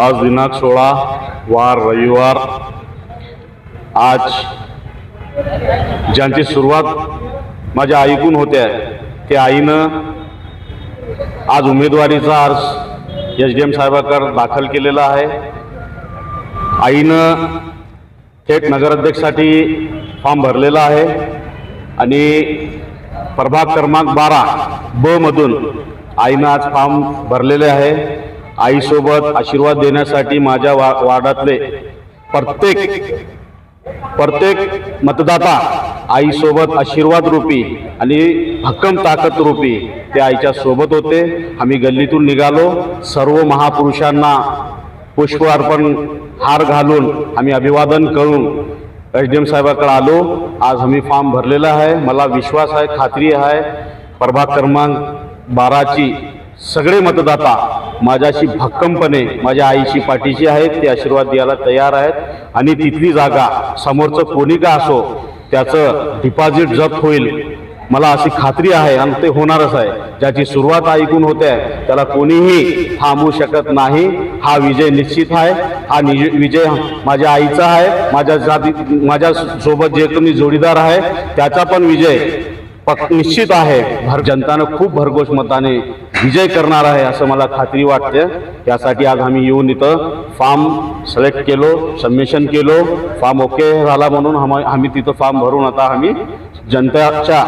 आज दिनांक सोळा वार रविवार। आज ज्यांची सुरुवात माझ्या ऐकून होते ते आईनं आज उमेदवारीचा अर्ज एस डी एम साहेबाकर दाखल केलेला आहे. आईनं थेट नगराध्यक्षसाठी फॉर्म भरलेला आहे आणि प्रभाग क्रमांक बारा ब मधून आईनं आज फॉर्म भरलेले आहे. आईसोबत आशीर्वाद देण्यासाठी माझ्या वा वार्डातले प्रत्येक प्रत्येक मतदाता आईसोबत आशीर्वाद रूपी आणि भक्कम ताकद रूपी ते आईच्या सोबत होते. आम्ही गल्लीतून निघालो. सर्व महापुरुषांना पुष्प अर्पण हार घालून आम्ही अभिवादन करून एस डी एम साहेबाकडे आलो. आज आम्ही फॉर्म भरलेला आहे. मला विश्वास आहे खात्री आहे. प्रभाग क्रमांक बाराची सगळे मतदाता माझ्याशी भक्कमपणे माझ्या आईशी पाठीशी आहेत ते आशीर्वाद द्यायला तयार आहेत. आणि तिथली जागा समोरचं कोणी का असो त्याचं डिपॉझिट जप्त होईल. मला अशी खात्री आहे आणि ते होणारच आहे. ज्याची सुरुवात ऐकून होते त्याला कोणीही थांबवू शकत नाही. हा विजय निश्चित आहे. हा निज विजय माझ्या आईचा आहे. माझ्या जाती माझ्या सोबत जे तुम्ही जोडीदार आहे त्याचा पण विजय निश्चित आहे. भर जनतानं खूप भरघोष मताने विजय करणार आहे असं मला खात्री वाटते. त्यासाठी आज आम्ही येऊन इथं फॉर्म सिलेक्ट केलो सबमिशन केलो फॉर्म ओके झाला म्हणून आम्ही तिथं फॉर्म भरून आता आम्ही जनताच्या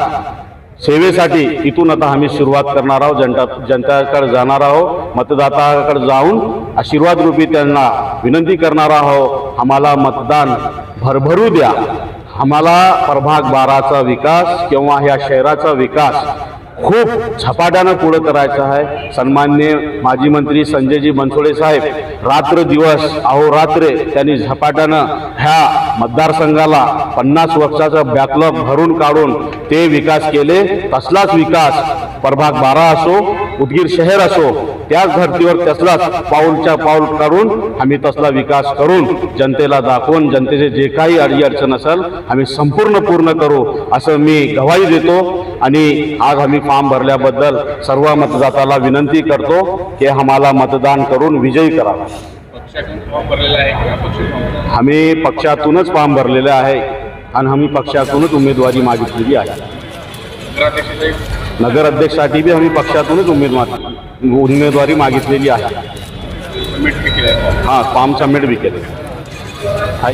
सेवेसाठी इथून आता आम्ही सुरुवात करणार आहोत. जनता जनताकडे जाणार आहोत. मतदाताकडे जाऊन आशीर्वाद रूपी त्यांना विनंती करणार आहोत. आम्हाला मतदान भरभरू द्या. आम्हाला प्रभाग बाराचा विकास किंवा ह्या शहराचा विकास खूप झपाट्यानं पुढं करायचं आहे. सन्मान्य माजी मंत्री संजयजी बनसोडे साहेब रात्र दिवस अहोरात्रे त्यांनी झपाट्यानं ह्या मतदारसंघाला पन्नास वर्षाचा बॅकलॉग भरून काढून ते विकास केले तसलाच विकास प्रभाग बारा असो उदगीर शहर असो त्याच धर्तीवर तसलाच पाऊलच्या पाऊल काढून आम्ही तसला विकास करून जनतेला दाखवून जनतेचे जे काही अडीअडचण असेल आम्ही संपूर्ण पूर्ण करू असं मी गवाही देतो. आणि आज आम्ही फॉर्म भरल्याबद्दल सर्व मतदाताला विनंती करतो की आम्हाला मतदान करून विजयी करावा आम्ही पक्षातूनच फॉर्म भरलेले आहे आणि आम्ही पक्षातूनच उमेदवारी मागितलेली आहे. नगर अध्यक्षसाठी बी आम्ही पक्षातूनच उमेदवार उमेदवारी मागितलेली आहे. हां फॉर्म सबमिट बी केले.